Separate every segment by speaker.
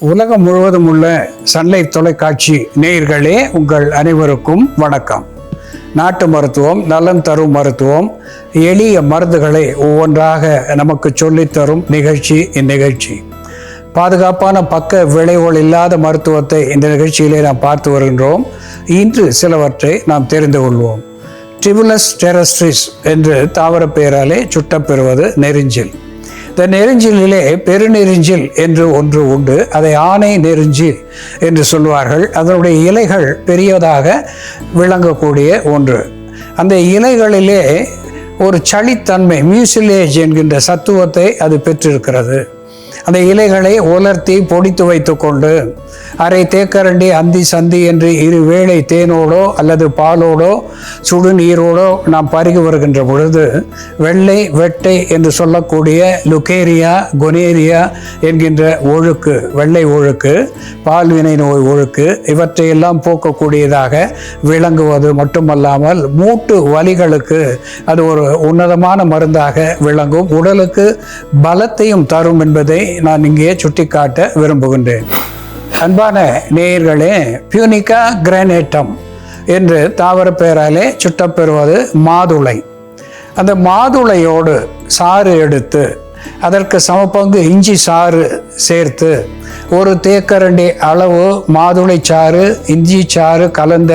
Speaker 1: உலகம் முழுவதும் உள்ள சன்லைட் தொலைக்காட்சி நேயர்களே உங்கள் அனைவருக்கும் வணக்கம். நாட்டு மருத்துவம் நலன் தரும் மருத்துவம் எளிய மருந்துகளை ஒவ்வொன்றாக நமக்கு சொல்லித்தரும் நிகழ்ச்சி இந்நிகழ்ச்சி. பாதுகாப்பான பக்க விளைவுகள் இல்லாத மருத்துவத்தை இந்த நிகழ்ச்சியிலே நாம் பார்த்து வருகின்றோம். இன்று சிலவற்றை நாம் தெரிந்து கொள்வோம். ட்ரிபுலஸ் டெரஸ்ட்ரிஸ் என்று தாவர பெயராலே சுட்டப்பெறுவது நெருஞ்சில். இந்த நெருஞ்சிலே பெருநெருஞ்சில் என்று ஒன்று உண்டு. அதை ஆணை நெருஞ்சில் என்று சொல்வார்கள் அதனுடைய இலைகள் பெரியதாக விளங்கக்கூடிய ஒன்று. அந்த இலைகளிலே ஒரு சளித்தன்மை மியூசிலேஜ் என்கின்ற சத்துவத்தை அது பெற்றிருக்கிறது. அந்த இலைகளை உலர்த்தி பொடித்து வைத்துக்கொண்டு அரை தேக்கரண்டி அந்தி சந்தி என்று இரு வேளை தேனோடோ அல்லது பாலோடோ சுடுநீரோடோ நாம் பருகி வருகின்ற பொழுது வெள்ளை வெட்டை என்று சொல்லக்கூடிய லுகேரியா கொனேரியா என்கின்ற ஒழுக்கு வெள்ளை ஒழுக்கு பால்வினை நோய் ஒழுக்கு இவற்றையெல்லாம் போக்கக்கூடியதாக விளங்குவது மட்டுமல்லாமல் மூட்டு வலிகளுக்கு அது ஒரு உன்னதமான மருந்தாக விளங்கும். உடலுக்கு பலத்தையும் தரும் என்பதை நான் இங்கே சுட்டிக்காட்ட விரும்புகின்றேன். அன்பான நேயர்களே பியூனிகா கிரானேட்டம் என்று தாவர பெயராலே சுட்டப்பெறுவது மாதுளை. அந்த மாதுளையோடு சாறு எடுத்து அதற்கு சமப்பங்கு இஞ்சி சாறு சேர்த்து ஒரு தேக்கரண்டி அளவு மாதுளை சாறு இஞ்சி சாறு கலந்த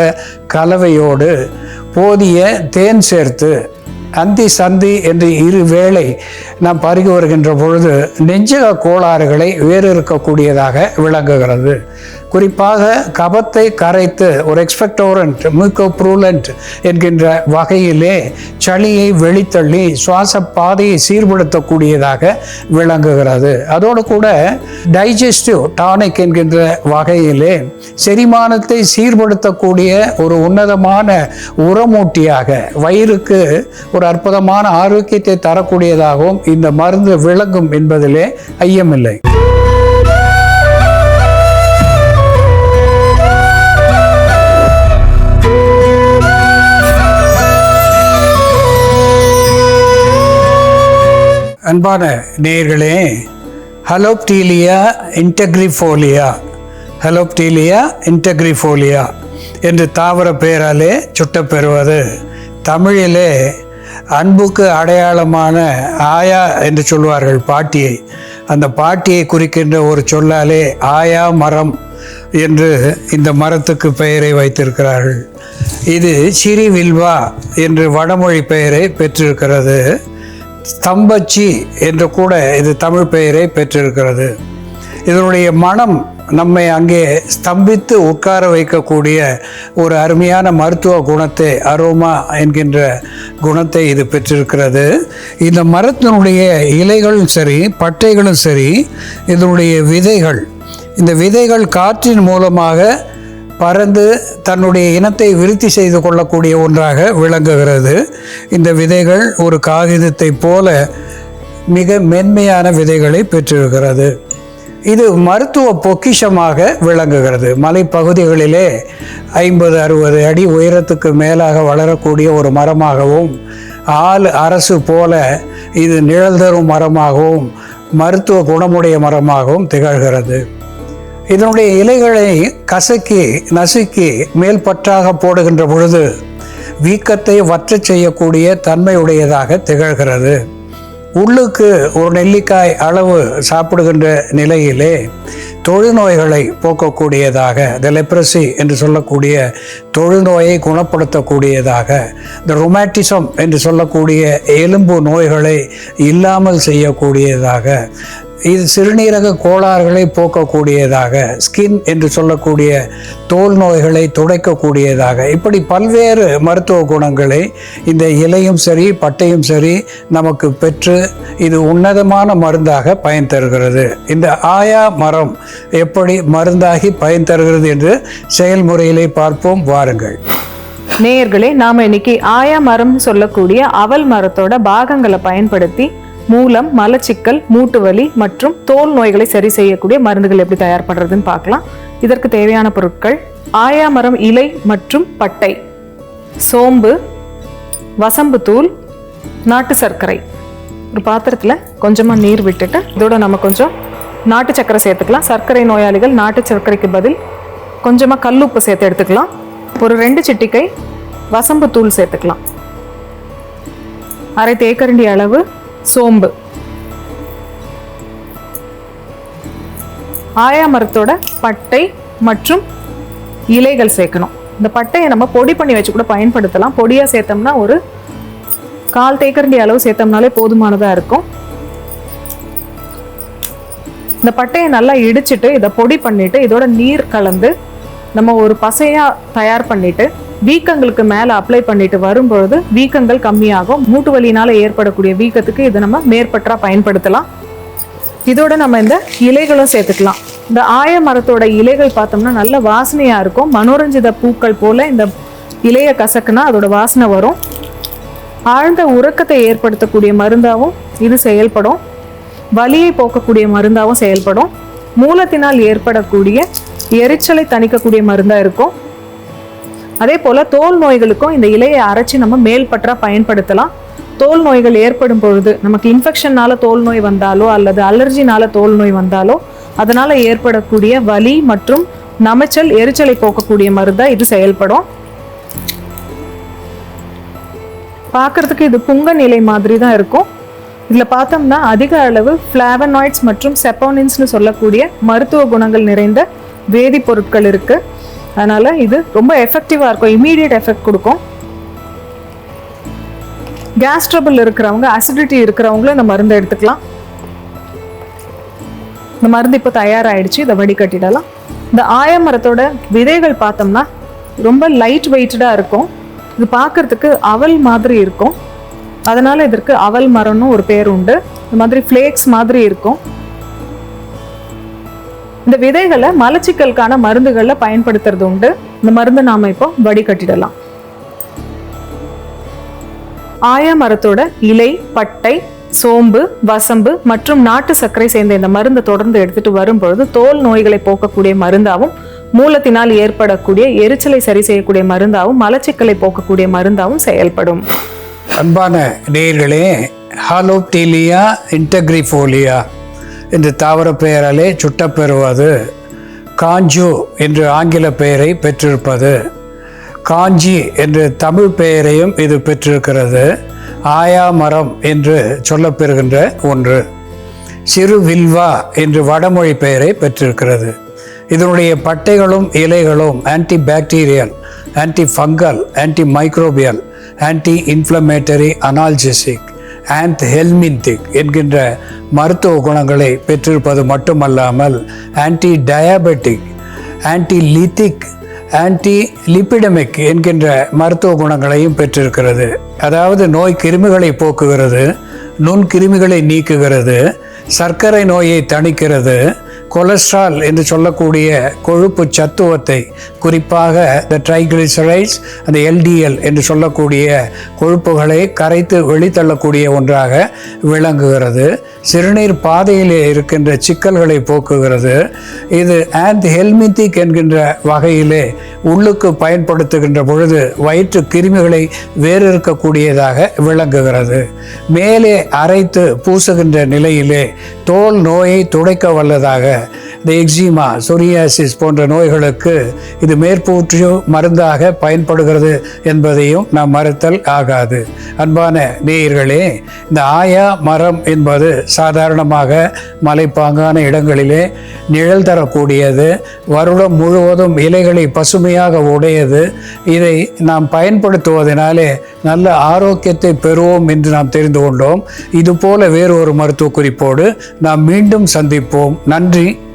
Speaker 1: கலவையோடு போதிய தேன் சேர்த்து அந்தி சந்தி என்று இரு வேளை நாம் பருகி வருகின்ற பொழுது நெஞ்சக கோளாறுகளை வேறு இருக்கக்கூடியதாக விளங்குகிறது. குறிப்பாக கபத்தை கரைத்து ஒரு எக்ஸ்பெக்டோரண்ட் மியூக்கோப்ரூலண்ட் என்கின்ற வகையிலே சளியை வெளித்தள்ளி சுவாச பாதையை சீர்படுத்தக்கூடியதாக விளங்குகிறது. அதோடு கூட டைஜஸ்டிவ் டானிக் என்கின்ற வகையிலே செரிமானத்தை சீர்படுத்தக்கூடிய ஒரு உன்னதமான உரமூட்டியாக வயிறுக்கு ஒரு அற்புதமான ஆரோக்கியத்தை தரக்கூடியதாகவும் இந்த மருந்து விளங்கும் என்பதிலே ஐயமில்லை. அன்பான நேயர்களே ஹலோப்டீலியா இன்டெக்ரிஃபோலியா ஹலோப்டீலியா இன்டெக்ரிஃபோலியா என்று தாவர பெயராலே சுட்டப்பெறுவது. தமிழிலே அன்புக்கு அடையாளமான ஆயா என்று சொல்வார்கள் பாட்டியை. அந்த பாட்டியை குறிக்கின்ற ஒரு சொல்லாலே ஆயா மரம் என்று இந்த மரத்துக்கு பெயரை வைத்திருக்கிறார்கள். இது சிறி வில்வா என்று வடமொழி பெயரை பெற்றிருக்கிறது. ஸ்தம்பச்சி என்று கூட இது தமிழ் பெயரை பெற்றிருக்கிறது. இதனுடைய மனம் நம்மை அங்கே ஸ்தம்பித்து உட்கார வைக்கக்கூடிய ஒரு அருமையான மருத்துவ குணத்தை அரோமா என்கின்ற குணத்தை இது பெற்றிருக்கிறது. இந்த மரத்தினுடைய இலைகளும் சரி பட்டைகளும் சரி இதனுடைய விதைகள் இந்த விதைகள் காற்றின் மூலமாக பறந்து தன்னுடைய இனத்தை விருத்தி செய்து கொள்ளக்கூடிய ஒன்றாக விளங்குகிறது. இந்த விதைகள் ஒரு காகிதத்தை போல மிக மென்மையான விதைகளை பெற்றிருக்கிறது. இது மருத்துவ பொக்கிஷமாக விளங்குகிறது. மலைப்பகுதிகளிலே ஐம்பது அறுபது அடி உயரத்துக்கு மேலாக வளரக்கூடிய ஒரு மரமாகவும் ஆள் அரசு போல இது நிழல் தரும் மரமாகவும் மருத்துவ குணமுடைய மரமாகவும் திகழ்கிறது. இதனுடைய இலைகளை கசக்கி நசுக்கி மேல் பற்றாக போடுகின்ற பொழுது வீக்கத்தை வற்ற செய்யக்கூடிய தன்மையுடையதாக திகழ்கிறது. உள்ளுக்கு ஒரு நெல்லிக்காய் அளவு சாப்பிடுகின்ற நிலையிலே தொழுநோய்களை போக்கக்கூடியதாக த லெப்ரசி என்று சொல்லக்கூடிய தொழுநோயை குணப்படுத்தக்கூடியதாக இந்த ரொமாட்டிசம் என்று சொல்லக்கூடிய எலும்பு நோய்களை இல்லாமல் செய்யக்கூடியதாக இது சிறுநீரக கோளாறுகளை போக்கக்கூடியதாக ஸ்கின் என்று சொல்லக்கூடிய தோல் நோய்களை துடைக்கக்கூடியதாக. இப்படி பல்வேறு மருத்துவ குணங்களை இந்த இலையும் சரி பட்டையும் சரி நமக்கு பெற்று இது உன்னதமான மருந்தாக பயன் தருகிறது. இந்த ஆயா மரம் எப்படி மருந்தாகி பயன் தருகிறது என்று செயல்முறையிலே பார்ப்போம் வாருங்கள்.
Speaker 2: நேயர்களே நாம் இன்னைக்கு ஆயா மரம் சொல்லக்கூடிய அவல் மரத்தோட பாகங்களை பயன்படுத்தி மூலம் மலச்சிக்கல் மூட்டு வலி மற்றும் தோல் நோய்களை சரி செய்யக்கூடிய மருந்துகள் எப்படி தயார் பண்ணுறதுன்னு பார்க்கலாம். இதற்கு தேவையான பொருட்கள் ஆயாமரம் இலை மற்றும் பட்டை சோம்பு வசம்பு தூள் நாட்டு சர்க்கரை. ஒரு பாத்திரத்தில் கொஞ்சமாக நீர் விட்டுட்டு இதோட நம்ம கொஞ்சம் நாட்டு சர்க்கரை சேர்த்துக்கலாம். சர்க்கரை நோயாளிகள் நாட்டு சர்க்கரைக்கு பதில் கொஞ்சமாக கல் உப்பு சேர்த்து எடுத்துக்கலாம். ஒரு ரெண்டு சிட்டிக்கை வசம்பு தூள் சேர்த்துக்கலாம். அரை தேக்கரண்டி அளவு சோம்பு. ஆயா மரத்தோட பட்டை மற்றும் இலைகள் சேர்க்கணும். இந்த பட்டையை நம்ம பொடி பண்ணி வச்சு கூட பயன்படுத்தலாம். பொடியாக சேர்த்தோம்னா ஒரு கால் தேக்கரண்டி அளவு சேர்த்தோம்னாலே போதுமானதாக இருக்கும். இந்த பட்டையை நல்லா இடிச்சிட்டு இதை பொடி பண்ணிட்டு இதோட நீர் கலந்து நம்ம ஒரு பசையாக தயார் பண்ணிட்டு வீக்கங்களுக்கு மேலே அப்ளை பண்ணிட்டு வரும்பொழுது வீக்கங்கள் கம்மியாகும். மூட்டு வலியினால் ஏற்படக்கூடிய வீக்கத்துக்கு இதை நம்ம மேற்பற்றா பயன்படுத்தலாம். இதோட நம்ம இந்த இலைகளும் சேர்த்துக்கலாம். இந்த ஆய மரத்தோட இலைகள் பார்த்தோம்னா நல்ல வாசனையா இருக்கும். மனோரஞ்சித பூக்கள் போல இந்த இலையை கசக்குனா அதோட வாசனை வரும். ஆழ்ந்த உறக்கத்தை ஏற்படுத்தக்கூடிய மருந்தாகவும் இது செயல்படும். வலியை போக்கக்கூடிய மருந்தாகவும் செயல்படும். மூலத்தினால் ஏற்படக்கூடிய எரிச்சலை தணிக்கக்கூடிய மருந்தாக இருக்கும். அதே போல் தோல் நோய்களுக்கும் இந்த இலையை அரைச்சி நம்ம மேல்பற்றா பயன்படுத்தலாம். தோல் நோய்கள் ஏற்படும் பொழுது நமக்கு இன்ஃபெக்ஷன்னால தோல் நோய் வந்தாலோ அல்லது அலர்ஜினால தோல் நோய் வந்தாலோ அதனால் ஏற்படக்கூடிய வலி மற்றும் நமைச்சல் எரிச்சலை போக்கக்கூடிய மருந்தாக இது செயல்படும். பார்க்கறதுக்கு இது புங்க நிலை மாதிரி தான் இருக்கும். இதில் பார்த்தோம்னா அதிக அளவு ஃப்ளாவனாய்ட்ஸ் மற்றும் செப்போனின்ஸ்னு சொல்லக்கூடிய மருத்துவ குணங்கள் நிறைந்த வேதிப்பொருட்கள் இருக்குது அதனால் இது ரொம்ப எஃபெக்டிவாக இருக்கும். இமீடியட் எஃபெக்ட் கொடுக்கும். கேஸ் ட்ரபிள் இருக்கிறவங்க அசிடிட்டி இருக்கிறவங்களும் இந்த மருந்தை எடுத்துக்கலாம். இந்த மருந்து இப்போ தயாராகிடுச்சு இதை வடிகட்டிடலாம். இந்த ஆயமரத்தோட விதைகள் பார்த்தோம்னா ரொம்ப லைட் வெயிட்டடாக இருக்கும். இது பார்க்கறதுக்கு அவல் மாதிரி இருக்கும். அதனால் இதற்கு அவல் மரம்னு ஒரு பேர் உண்டு. இந்த மாதிரி ஃப்ளேக்ஸ் மாதிரி இருக்கும். இந்த விதைகளை மலச்சிக்கலுக்கான மருந்துகளில் பயன்படுத்துறது உண்டு. இந்த மருந்தை நாம் இப்போ வடிகட்டிடலாம். ஆயா மரத்தோட இலை பட்டை சோம்பு வசம்பு மற்றும் நாட்டு சர்க்கரை சேர்ந்த இந்த மருந்தை தொடர்ந்து எடுத்துட்டு வரும்பொழுது தோல் நோய்களை போக்கக்கூடிய மருந்தாகவும் மூலத்தினால் ஏற்படக்கூடிய எரிச்சலை சரி செய்யக்கூடிய மருந்தாகவும் மலச்சிக்கலை போக்கக்கூடிய மருந்தாகவும் செயல்படும்.
Speaker 1: அன்பான நேர்களே ஹாலோப்டீலியா இன்டெக்ரிஃபோலியா இந்த தாவர பெயராலே சுட்டப்பெறுவது காஞ்சு என்று ஆங்கில பெயரை பெற்றிருப்பது. காஞ்சி என்று தமிழ் பெயரையும் இது பெற்றிருக்கிறது. ஆயா மரம் என்று சொல்லப்பெறுகின்ற ஒன்று. சிறு வில்வா என்று வடமொழி பெயரை பெற்றிருக்கிறது. இதனுடைய பட்டைகளும் இலைகளும் anti bacterial anti fungal anti microbial anti inflammatory analgesic. Anthelmintic என்கின்ற மருத்துவ குணங்களை பெற்றிருப்பது மட்டுமல்லாமல் anti diabetic anti lithic anti lipidemic என்கின்ற மருத்துவ குணங்களையும் பெற்றிருக்கிறது. அதாவது நோய் கிருமிகளை போக்குகிறது நுண்கிருமிகளை நீக்குகிறது சர்க்கரை நோயை தணிக்கிறது கொலஸ்ட்ரால் என்று சொல்லக்கூடிய கொழுப்பு சத்துவத்தை குறிப்பாக இந்த ட்ரைகிளிசரைட்ஸ் அந்த எல்டிஎல் என்று சொல்லக்கூடிய கொழுப்புகளை கரைத்து வெளித்தள்ளக்கூடிய ஒன்றாக விளங்குகிறது. சிறுநீர் பாதையிலே இருக்கின்ற சிக்கல்களை போக்குகிறது. இது ஆந்த் ஹெல்மித்திக் என்கின்ற வகையிலே உள்ளுக்கு பயன்படுத்துகின்ற பொழுது வயிற்று கிருமிகளை வேறு இருக்கக்கூடியதாக விளங்குகிறது. மேலே அரைத்து பூசுகின்ற நிலையிலே தோல் நோயை துடைக்க வல்லதாக. இந்த எக்ஸிமா சொரியாசிஸ் போன்ற நோய்களுக்கு இது மேற்பூற்று மருந்தாக பயன்படுகிறது என்பதையும் நாம் மறுத்தல் ஆகாது. அன்பான நேயர்களே இந்த ஆயா மரம் என்பது சாதாரணமாக மலைப்பாங்கான இடங்களிலே நிழல் தரக்கூடியது வருடம் முழுவதும் இலைகளை பசுமையாக உடையது. இதை நாம் பயன்படுத்துவதனாலே நல்ல ஆரோக்கியத்தை பெறுவோம் என்று நாம் தெரிந்து கொண்டோம். இதுபோல வேறு ஒரு மருத்துவ குறிப்போடு நாம் மீண்டும் சந்திப்போம். நன்றி.